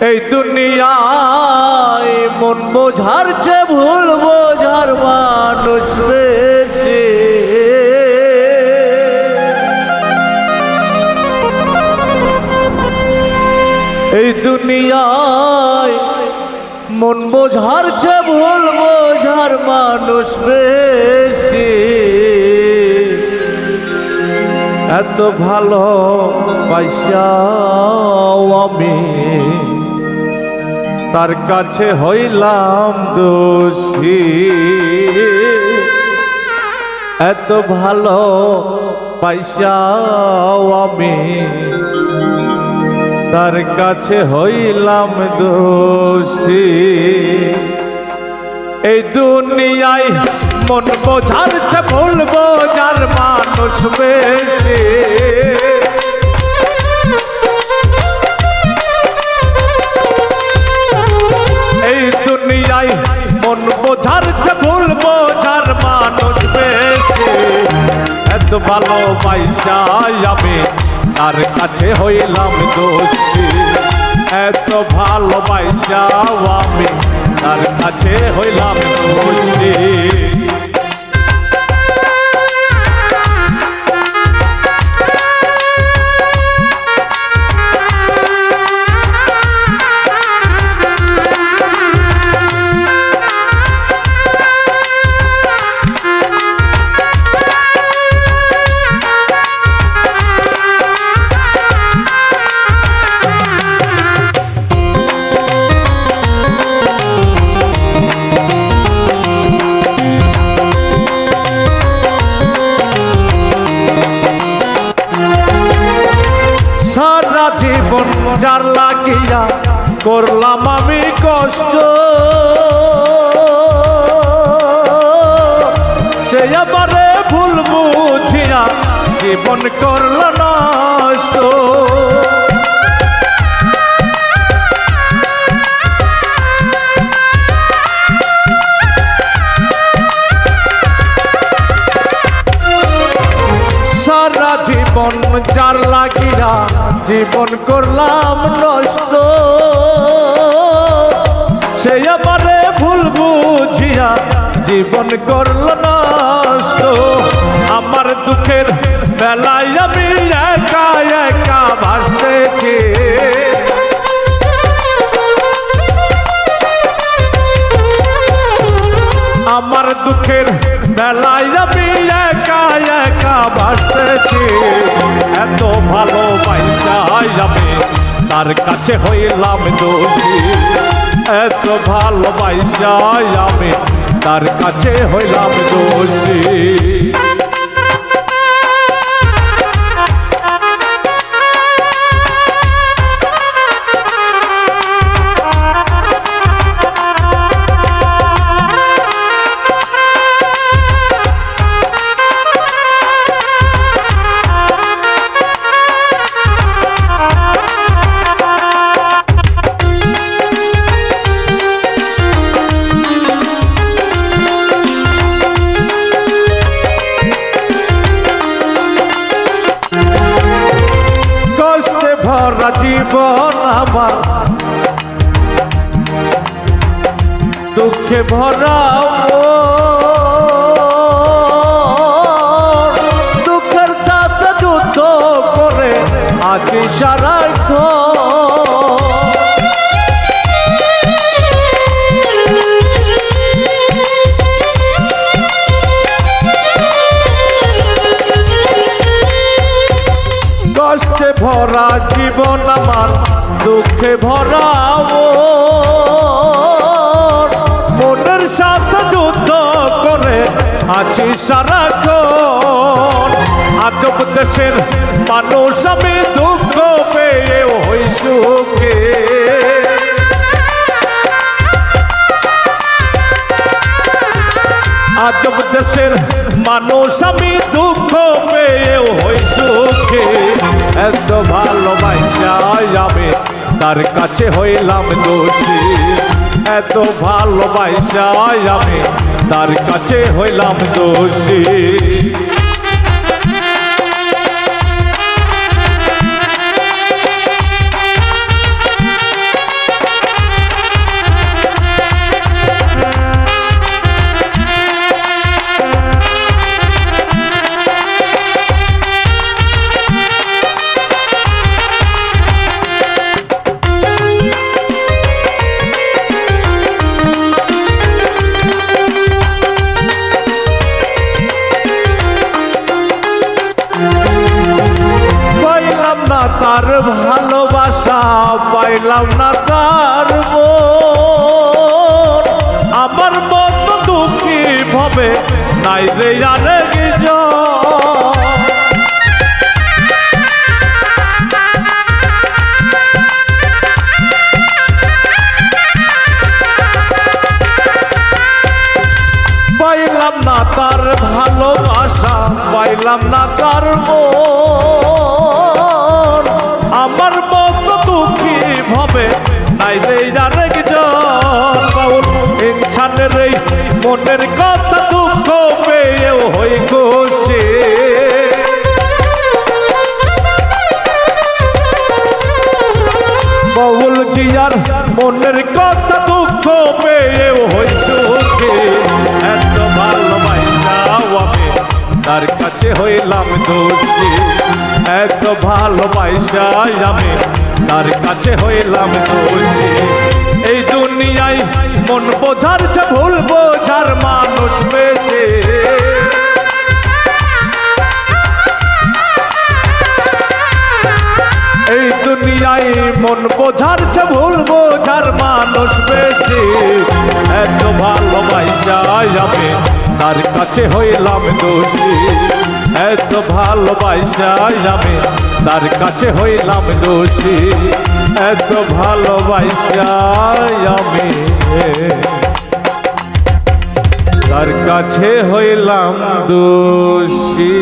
এই দুনিয়ায় মন বোঝার চেয়ে ভুল বোঝার মানুষ বেশি। এই দুনিয়ায় মন বোঝার চেয়ে ভুল বোঝার মানুষ বেশি। এত ভালো পয়সাও আমি। তার কাছে হইলাম দোষী। এত ভালো পয়সাও আমি। তার কাছে হইলাম দোষী। এই দুনিয়ায় মন বোঝার ভুল বোঝার মানুষ বেশি। এই দুনিয়ায় মন বোঝার চে ভুল বোঝার মানুষ বেশি। এত ভালো পয়সায় আমি তার কাছে হইলাম দোষী। এত ভালো পয়সাও আমি তার কাছে হইলাম জীবন যার লাগিয়া করলাম আমি কষ্ট। সে আবারে ভুল বুঝিয়া জীবন করল নষ্ট। জীবন করলাম নষ্ট। সে আবারে ভুল বুঝিয়া জীবন করল নষ্ট। আমার দুঃখের বেলায় আমি একা একা ভাসতেছি। আমার দুঃখের বেলায় আমি একা একা বাঁচতেছি এত ভালো আমি তার কাছে হইলাম দোষী। এত ভালোবাসা আমি তার কাছে হইলাম দোষী। দুঃখে ভরা। দুঃখের সাথে যুদ্ধ করে আজ সারা কষ্টে ভরা জীবন আমার দুঃখে ভরা আছি সারাক্ষণ। আজব দেশের মানুষ, আমি দুঃখ পেয়ে হই সুখে। আজব দেশের মানুষ, আমি দুঃখ পেয়েও হই সুখে। এত ভালোবাসায় আমি তার কাছে হইলাম দোষী। এত ভালোবাসায় আমি তার কাছে হইলাম দোষী। ভালোবাসা পাইলাম না তার আমার মত দুঃখী ভাবে নাই রে জন পাইলাম না তার ভালোবাসা, পাইলাম না তার মন। আমার মত দুঃখী ভাবে নাই রে আরেক জন বাউল। এই মনের কথা তার কাছে হইলাম দোষী এই দুনিয়ায় মন বোঝার যে ভুল বোঝার মানুষ বেশি। এই দুনিয়ায় মন বোঝার যে ভুল বোঝার মানুষ বেশি। এত ভালোবাসায় আমি তার কাছে হইলাম দোষী। এত ভালোবাসায় আমি তার কাছে হইলাম দোষী। এত ভালোবাসায় আমি তার কাছে হইলাম দোষী।